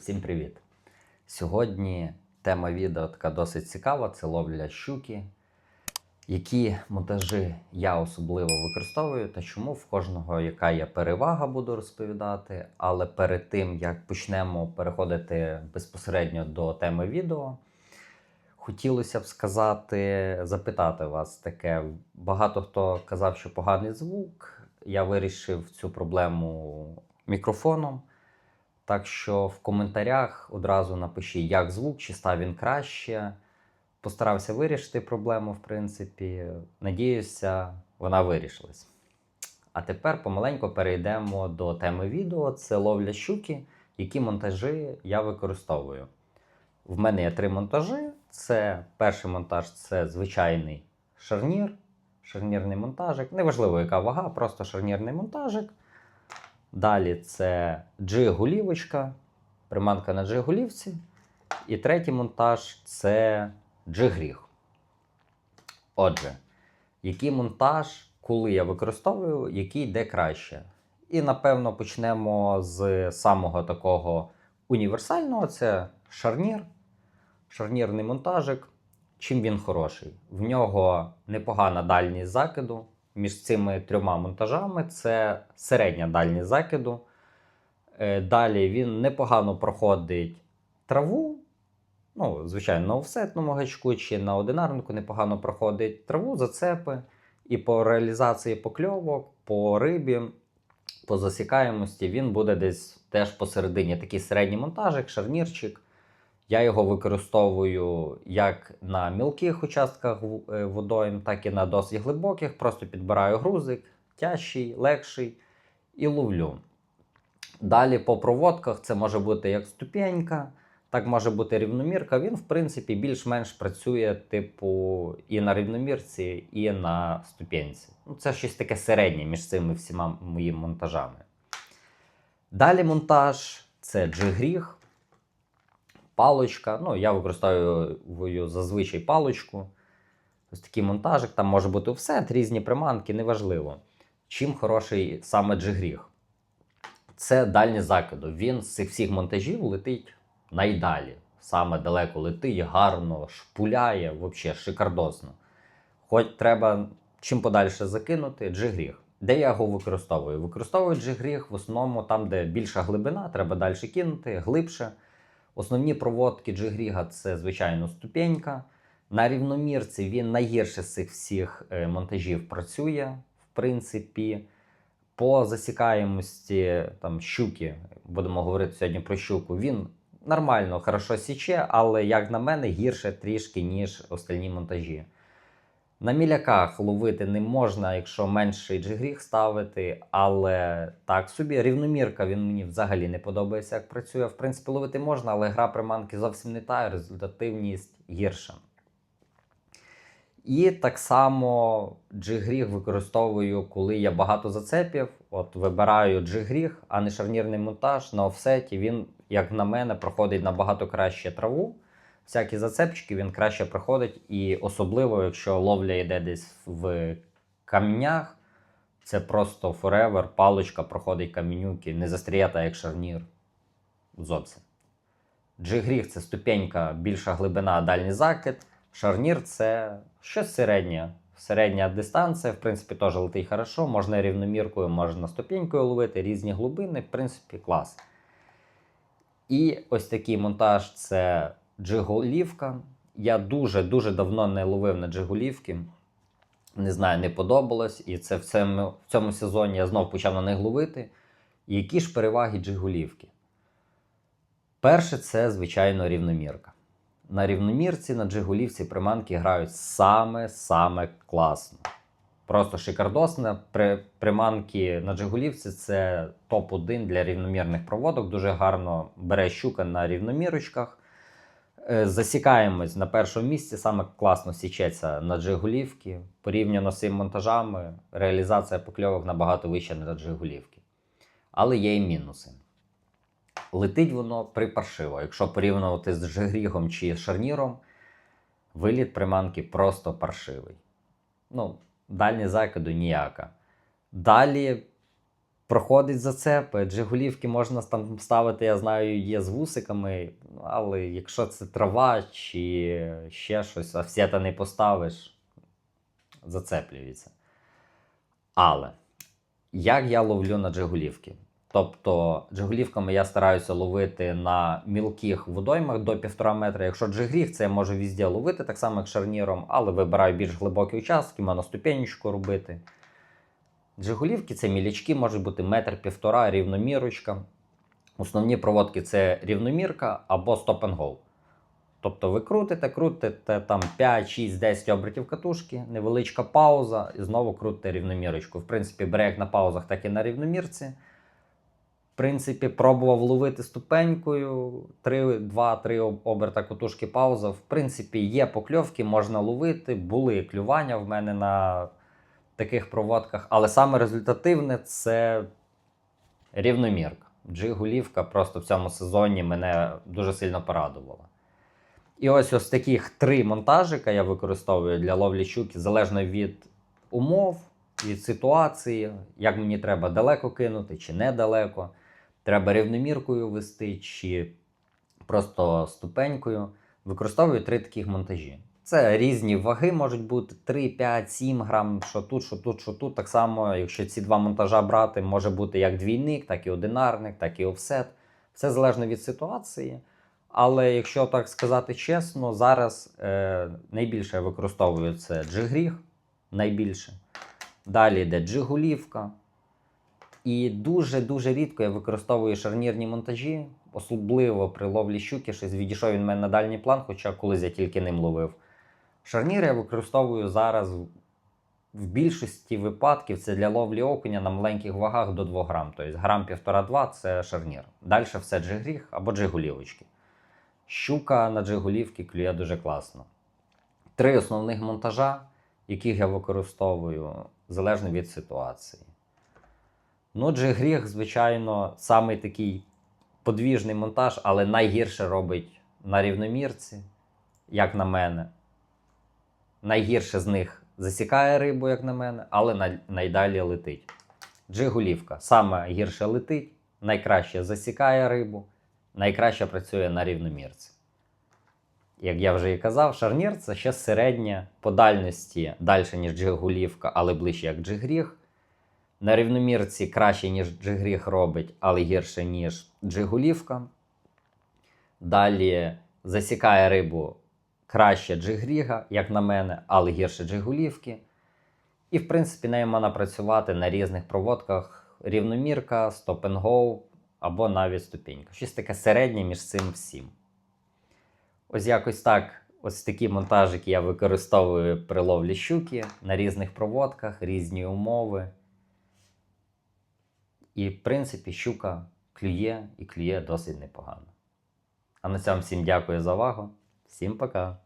всім привіт! Сьогодні тема відео така досить цікава: це ловля щуки. Які монтажі я особливо використовую та чому в кожного яка є перевага, буду розповідати. Але перед тим як почнемо переходити безпосередньо до теми відео, хотілося б сказати, запитати вас таке. Багато хто казав, що поганий звук. Я вирішив цю проблему мікрофоном. Так що в коментарях одразу напишіть, як звук, чи став він краще. Постарався вирішити проблему, в принципі. Надіюся, вона вирішилась. А тепер помаленьку перейдемо до теми відео: це ловля щуки, які монтажі я використовую. В мене є три монтажі. Це перший монтаж це звичайний шарнір, шарнірний монтажик. Неважливо, яка вага, просто шарнірний монтажик. Далі це джиг-голівочка, приманка на джиг-голівці. І третій монтаж це джигріг. Отже, який монтаж, коли я використовую, який йде краще. І напевно почнемо з самого такого універсального це шарнір, шарнірний монтажик. Чим він хороший? В нього непогана дальність закиду. Між цими трьома монтажами це середня дальність закиду. Е, Далі він непогано проходить траву. Ну, звичайно, на офсетному гачку чи на одинарнику непогано проходить траву, зацепи. І по реалізації покльовок, по рибі, по засікаємості він буде десь теж посередині такий середній монтажик, шарнірчик. Я його використовую як на мілких участках е, водойм, так і на досить глибоких. Просто підбираю грузик, тяжчий, легший і ловлю. Далі по проводках це може бути як ступенька, так може бути рівномірка. Він, в принципі, більш-менш працює, типу, і на рівномірці, і на ступенці. Ну, Це щось таке середнє між цими всіма моїми монтажами. Далі монтаж це джигріг палочка. Ну, я використовую зазвичай палочку. Ось такий монтажик, там може бути все, різні приманки, неважливо. Чим хороший саме джигріг? Це дальність закиду. Він з цих всіх монтажів летить найдалі. Саме далеко летить, гарно, шпуляє, взагалі шикардосно. Хоч треба чим подальше закинути, джигріг. Де я його використовую? Використовую джигріг в основному там, де більша глибина, треба далі кинути, глибше. Основні проводки джигріга це, звичайно, ступенька. На рівномірці він найгірше з цих всіх е, монтажів працює, в принципі. По засікаємості там, щуки, будемо говорити сьогодні про щуку, він нормально, хорошо січе, але, як на мене, гірше трішки, ніж остальні монтажі. На міляках ловити не можна, якщо менший джигріг ставити, але так собі. Рівномірка він мені взагалі не подобається, як працює. В принципі, ловити можна, але гра приманки зовсім не та, результативність гірша. І так само джигріг використовую, коли є багато зацепів. От Вибираю джигріг, а не шарнірний монтаж на офсеті. Він, як на мене, проходить набагато краще траву всякі зацепчики він краще проходить. І особливо, якщо ловля йде десь в камінях, це просто forever, паличка проходить камінюки, не застріята, як шарнір. Зовсім. Джигріг це ступенька, більша глибина, дальній закид. Шарнір це щось середнє. Середня дистанція, в принципі, теж летить хорошо. Можна рівноміркою, можна ступенькою ловити, різні глибини, в принципі, клас. І ось такий монтаж це джиголівка. Я дуже-дуже давно не ловив на джиголівки. Не знаю, не подобалось. І це в цьому, в цьому сезоні я знов почав на них ловити. Які ж переваги джиголівки? Перше, це, звичайно, рівномірка. На рівномірці на джиголівці приманки грають саме-саме класно. Просто шикардосно. При, приманки на джиголівці це топ-1 для рівномірних проводок. Дуже гарно бере щука на рівномірочках. Е, засікаємось на першому місці, саме класно січеться на джигулівки. Порівняно з цими монтажами, реалізація покльовок набагато вища на джигулівки. Але є і мінуси. Летить воно припаршиво. Якщо порівнювати з джигрігом чи шарніром, виліт приманки просто паршивий. Ну, дальні закиду ніяка. Далі проходить зацепи. Джигулівки можна там ставити, я знаю, є з вусиками, але якщо це трава чи ще щось, а всі не поставиш, зацеплюється. Але як я ловлю на джигулівки? Тобто джигулівками я стараюся ловити на мілких водоймах до 1,5 метра. Якщо джигріг, це я можу везде ловити, так само як шарніром, але вибираю більш глибокі участки, моноступенечку робити. Джигулівки це мілячки, можуть бути метр півтора, рівномірочка. Основні проводки це рівномірка або go. Тобто ви крутите, крутите там 5, 6, 10 обертів катушки, невеличка пауза, і знову крутите рівномірочку. В принципі, бере як на паузах, так і на рівномірці. В принципі, пробував ловити ступенькою 2-3 оберта катушки пауза. В принципі, є покльовки, можна ловити, були клювання в мене на таких проводках, але саме результативне це рівномірка. Джигулівка просто в цьому сезоні мене дуже сильно порадувала. І ось ось таких три монтажика я використовую для ловлі щуки, залежно від умов, від ситуації, як мені треба далеко кинути чи недалеко. Треба рівноміркою вести, чи просто ступенькою. Використовую три таких монтажі. Це різні ваги можуть бути 3, 5, 7 грам, що тут, що тут, що тут. Так само, якщо ці два монтажа брати, може бути як двійник, так і одинарник, так і офсет. Все залежно від ситуації. Але якщо так сказати чесно, зараз е, найбільше це джигріг, найбільше. Далі йде джигулівка. І дуже-дуже рідко я використовую шарнірні монтажі, особливо при ловлі щуки, щось відійшов він мене на дальній план, хоча колись я тільки ним ловив. Шарнір я використовую зараз в більшості випадків це для ловлі окуня на маленьких вагах до 2 грам. Тобто грам 1,5-2 це шарнір. Далі все джигріг або джигулівочки. Щука на джигулівки клює дуже класно. Три основних монтажа, яких я використовую залежно від ситуації. Ну, джигріг, звичайно, самий такий подвіжний монтаж, але найгірше робить на рівномірці, як на мене. Найгірше з них засікає рибу, як на мене, але найдалі летить. Джигулівка саме гірше летить, найкраще засікає рибу, найкраще працює на рівномірці. Як я вже і казав, шарнір це ще середня по дальності далі, ніж джигулівка, але ближче як джигріг. На рівномірці краще, ніж джигріг робить, але гірше, ніж джигулівка. Далі засікає рибу краще джигріга, як на мене, але гірше джигулівки. І, в принципі, нею можна працювати на різних проводках рівномірка, go або навіть ступінька. Щось таке середнє між цим всім. Ось якось так. Ось такі монтажики я використовую при ловлі щуки на різних проводках, різні умови. І, в принципі, щука клює і клює досить непогано. А на цьому всім дякую за увагу. Всім пока!